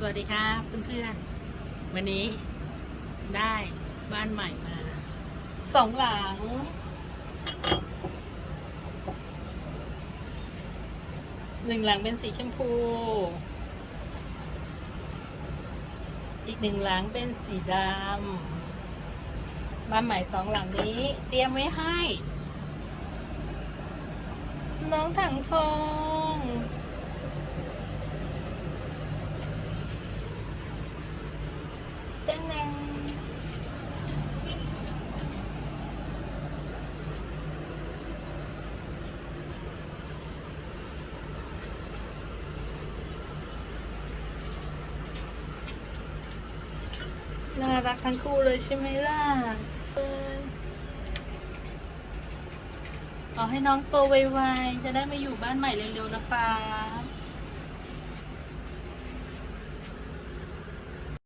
สวัสดีครับเพื่อนๆ วันนี้ได้บ้านใหม่มาสองหลัง หนึ่งหลังเป็นสีชมพู อีกหนึ่งหลังเป็นสีดำบ้านใหม่สองหลังนี้ เตรียมไว้ให้ น้องถังทอง เต้นแรงน่ารักทั้งคู่เลยใช่ไหมล่ะเออเอให้น้องโตไวๆ จะได้มาอยู่บ้านใหม่เร็วๆนะครับ